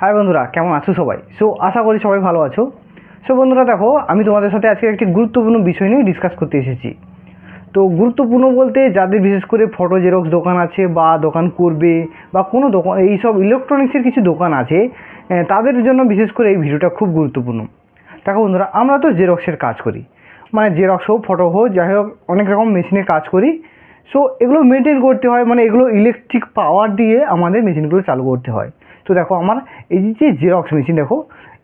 High বন্ধুরা, কেমন আছো সবাই? সো আশা করি সবাই ভালো আছো। সো বন্ধুরা দেখো, আমি তোমাদের সাথে আজকে একটি গুরুত্বপূর্ণ বিষয় নিয়ে ডিসকাস করতে এসেছি। তো গুরুত্বপূর্ণ বলতে যাদের বিশেষ করে ফটো জেরক্স দোকান আছে বা দোকান করবে বা কোনো দোকান, এইসব ইলেকট্রনিক্সের কিছু দোকান আছে তাদের জন্য বিশেষ করে এই ভিডিওটা খুব গুরুত্বপূর্ণ। দেখো বন্ধুরা, আমরা তো জেরক্সের কাজ করি। মানে জেরক্স হোক ফটো হোক, যাই হোক, অনেক রকম মেশিনে কাজ করি। সো এগুলো মেনটেন করতে হয় মানে এগুলো ইলেকট্রিক পাওয়ার দিয়ে আমাদের মেশিনগুলো চালু করতে হয়। তো দেখো আমার এই যে জেরক্স মেশিন দেখো,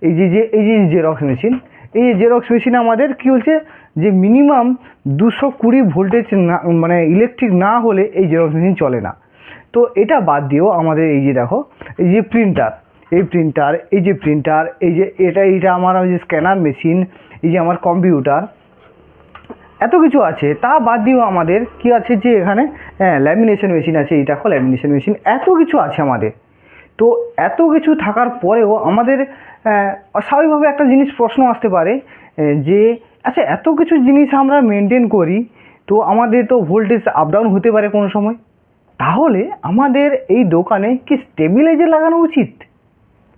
এই যে যে, এই যে জেরক্স মেশিন এই জেরক্স মেশিনে আমাদের কী হচ্ছে যে মিনিমাম দুশো কুড়ি ভোল্টেজ না মানে ইলেকট্রিক না হলে এই জেরক্স মেশিন চলে না। তো এটা বাদ দিয়েও আমাদের এই যে দেখো, এই যে প্রিন্টার এই প্রিন্টার এই যে প্রিন্টার এই যে এটা, এইটা আমার যে স্ক্যানার মেশিন এই যে আমার কম্পিউটার এত কিছু আছে। তা বাদ দিয়েও আমাদের কি আছে যে এখানে হ্যাঁ ল্যামিনেশন মেশিন আছে, এই দেখো ল্যামিনেশন মেশিন এত কিছু আছে আমাদের। তো এত কিছু থাকার পরেও আমাদের স্বাভাবিকভাবে একটা জিনিস প্রশ্ন আসতে পারে যে আচ্ছা এত কিছু জিনিস আমরা মেনটেন করি, তো আমাদের তো ভোল্টেজ আপ ডাউন হতে পারে কোনো সময়। তাহলে আমাদের এই দোকানে কি স্টেবিলাইজার লাগানো উচিত?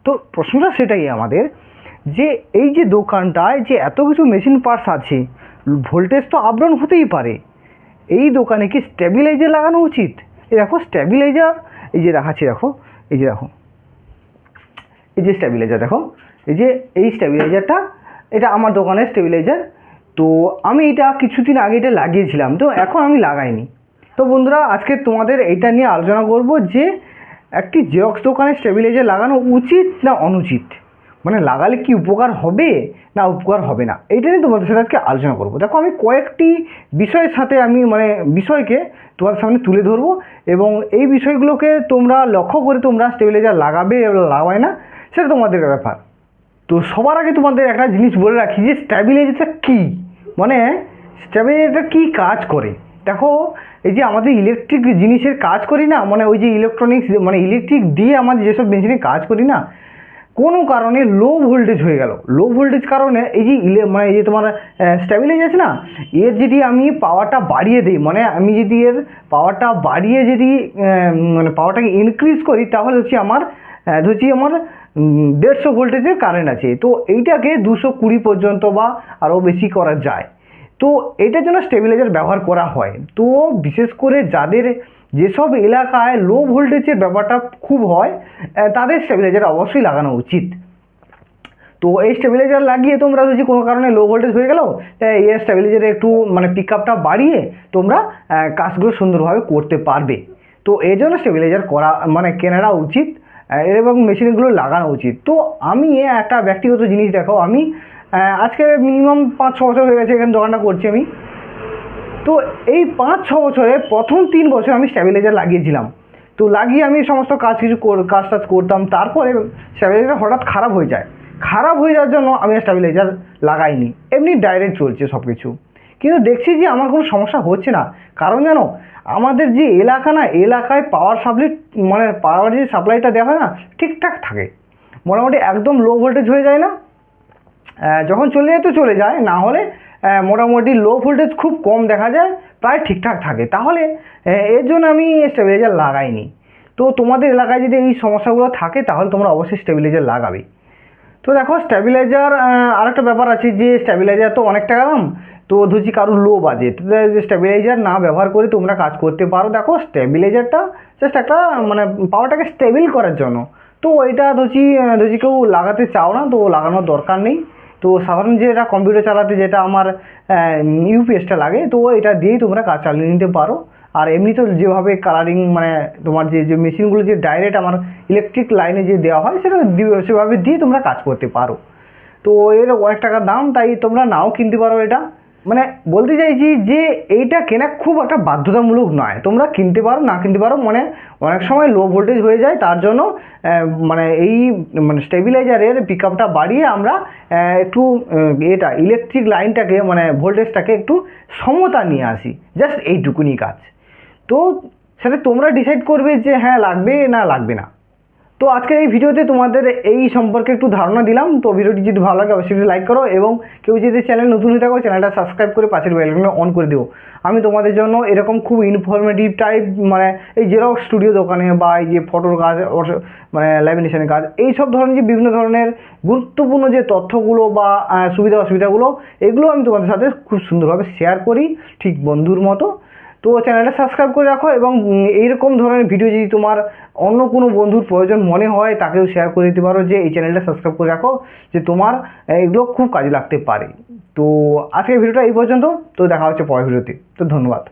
তো প্রশ্নটা সেটাই আমাদের, যে এই যে দোকানটায় যে এত কিছু মেশিন পার্টস আছে ভোল্টেজ তো আপ ডাউন হতেই পারে, এই দোকানে কি স্টেবিলাইজার লাগানো উচিত? এই দেখো স্টেবিলাইজার এই যে দেখাচ্ছি, দেখো এই যে দেখো। এই যে স্ট্যাবিলাইজার দেখো, এই যে এই স্ট্যাবিলাইজারটা এটা আমার দোকানের স্টেবিলাইজার তো আমি এটা কিছুদিন আগে এটা লাগিয়েছিলাম, তো এখন আমি লাগাইনি। তো বন্ধুরা, আজকে তোমাদের এটা নিয়ে আলোচনা করব যে একটি জেরক্স দোকানে স্টেবিলাইজার লাগানো উচিত না অনুচিত। মানে লাগালে কি উপকার হবে? না, উপকার হবে না। এইটা নিয়ে তোমাদের সাথে আজকে আলোচনা করব। দেখো, আমি কয়েকটি বিষয়ের সাথে আমি মানে বিষয়কে তোমাদের সামনে তুলে ধরবো এবং এই বিষয়গুলোকে তোমরা লক্ষ্য করে তোমরা স্টেবিলাইজার লাগাবে লাগাবে না, সেটা তোমাদের ব্যাপার। তো সবার আগে তোমাদের একটা জিনিস বলে রাখি যে স্ট্যাবিলাইজারটা কী? মানে স্ট্যাবিলাইজারটা কী কাজ করে? দেখো, এই যে আমাদের ইলেকট্রিক জিনিসের কাজ করি না মানে ওই যে ইলেকট্রনিক্স মানে ইলেকট্রিক দিয়ে আমাদের যেসব মেশিনে কাজ করি না কোনো কারণে লো ভোল্টেজ হয়ে গেল। লো ভোল্টেজ কারণে এই যে ইলে মানে এই যে তোমার স্ট্যাবিলাইজ আছে না, এর যদি আমি পাওয়ারটা বাড়িয়ে দিই মানে আমি যদি এর পাওয়ারটা বাড়িয়ে যদি মানে পাওয়ারটাকে ইনক্রিজ করি, তাহলে হচ্ছে আমার ধরছি আমার দেড়শো ভোল্টেজের কারেন্ট আছে। তো এইটাকে দুশো কুড়ি পর্যন্ত বা আরও বেশি করা যায়। তো এটার জন্য স্টেবিলাইজার ব্যবহার করা হয়। তো বিশেষ করে যাদের যেসব এলাকায় লো ভোল্টেজের ব্যাপারটা খুব হয় তাদের স্টেবিলাইজার অবশ্যই লাগানো উচিত। তো এই স্টেবিলাইজার লাগিয়ে তোমরা যদি কোনো কারণে লো ভোল্টেজ হয়ে গেল এই স্টেবিলাইজারে একটু মানে পিক আপটা বাড়িয়ে তোমরা কাজগুলো সুন্দরভাবে করতে পারবে। তো এই জন্য স্টেবিলাইজার করা মানে কেনাটা উচিত এবং মেশিনগুলো লাগানো উচিত। তো আমি একটা ব্যক্তিগত জিনিস দেখো আমি আজকে মিনিমাম পাঁচ ছ বছর হয়ে গেছে এখানে দোকানটা করছি আমি। তো এই পাঁচ, ছ বছরে প্রথম তিন বছর আমি স্ট্যাবিলাইজার লাগিয়েছিলাম। তো লাগিয়ে আমি সমস্ত কাজ কিছু কাজ টাজ করতাম। তারপরে স্ট্যাবিলাইজার হঠাৎ খারাপ হয়ে যায়। খারাপ হয়ে যাওয়ার জন্য আমি স্ট্যাবিলাইজার লাগাইনি। এমনি ডাইরেক্ট চলছে সব কিছু কিন্তু দেখছি যে আমার কোনো সমস্যা হচ্ছে না। কারণ জানো, আমাদের যে এলাকা না, এলাকায় পাওয়ার সাপ্লাই মানে পাওয়ার যে সাপ্লাইটা দেওয়া হয় না, ঠিকঠাক থাকে। মোটামুটি একদম লো ভোল্টেজ হয়ে যায় না। যখন চলে যায় তো চলে যায়। না হলে মোটামুটি লো ভোল্টেজ খুব কম দেখা যায়, প্রায় ঠিকঠাক থাকে। তাহলে এর জন্য আমি স্টেবিলাইজার লাগাইনি। তো তোমাদের এলাকায় যদি এই সমস্যাগুলো থাকে, তাহলে তোমরা অবশ্যই স্টেবিলাইজার লাগাবে। তো দেখো স্ট্যাবিলাইজার আরেকটা ব্যাপার আছে যে স্ট্যাবিলাইজার তো অনেক টাকা দাম, তো ধরছি কারোর লো বাজেট স্ট্যাবিলাইজার না ব্যবহার করে তোমরা কাজ করতে পারো। দেখো স্ট্যাবিলাইজারটা জাস্ট একটা মানে পাওয়ারটাকে স্টেবিল করার জন্য। তো এটা ধরছি ধরছি কেউ লাগাতে চাও না, তো লাগানোর দরকার নেই। তো সাধারণ যেটা কম্পিউটার চালাতে যেটা আমার ইউপিএসটা লাগে, তো এটা দিয়েই তোমরা কাজ চালিয়ে নিতে পারো। আর এমনি তো যেভাবে কালারিং মানে তোমার যে যে মেশিনগুলো যে ডাইরেক্ট আমার ইলেকট্রিক লাইনে যে দেওয়া হয়, সেটা সেভাবে দিয়ে তোমরা কাজ করতে পারো। তো এর অনেক টাকা দাম, তাই তোমরা নাও কিনতে পারো এটা। মানে বলতে চাইছি যে এইটা কেনা খুব একটা বাধ্যতামূলক নয়। তোমরা কিনতে পারো, না কিনতে পারো মানে অনেক সময় লো ভোল্টেজ হয়ে যায়, তার জন্য মানে এই মানে স্টেবিলাইজারের পিক আপটা বাড়িয়ে আমরা একটু এটা ইলেকট্রিক লাইনটাকে মানে ভোল্টেজটাকে একটু সমতা নিয়ে আসি। জাস্ট এইটুকুনি কাজ। তো সেটা তোমরা ডিসাইড করবে যে হ্যাঁ লাগবে না লাগবে না। তো আজকের এই ভিডিওতে তোমাদের এই সম্পর্কে একটু ধারণা দিলাম। তো ভিডিওটি যদি ভালো লাগে, অবশ্যই লাইক করো এবং কেউ যদি চ্যানেল নতুন হয়ে থাকো চ্যানেলটা সাবস্ক্রাইব করে পাশের বেলকনটা অন করে দিও। আমি তোমাদের জন্য এরকম খুব ইনফরমেটিভ টাইপ মানে এই জেরক্স স্টুডিও দোকানে বা এই যে ফটোর কাজ মানে ল্যামিনেশনের কাজ, এই সব ধরনের যে বিভিন্ন ধরনের গুরুত্বপূর্ণ যে তথ্যগুলো বা সুবিধা অসুবিধাগুলো, এগুলো আমি তোমাদের সাথে খুব সুন্দরভাবে শেয়ার করি ঠিক বন্ধুর মতো। তো চ্যানেলটা সাবস্ক্রাইব করে রাখো এবং এইরকম ধরনের ভিডিও যদি তোমার অন্য কোনো বন্ধুর প্রয়োজন মনে হয়, তাকেও শেয়ার করে দিতে পারো যে, এই চ্যানেলটা সাবস্ক্রাইব করে রাখো, যে তোমার এগুলো খুব কাজে লাগতে পারে। তো আজকের ভিডিওটা এই পর্যন্ত, তো দেখা হচ্ছে পরের ভিডিওতে তো ধন্যবাদ।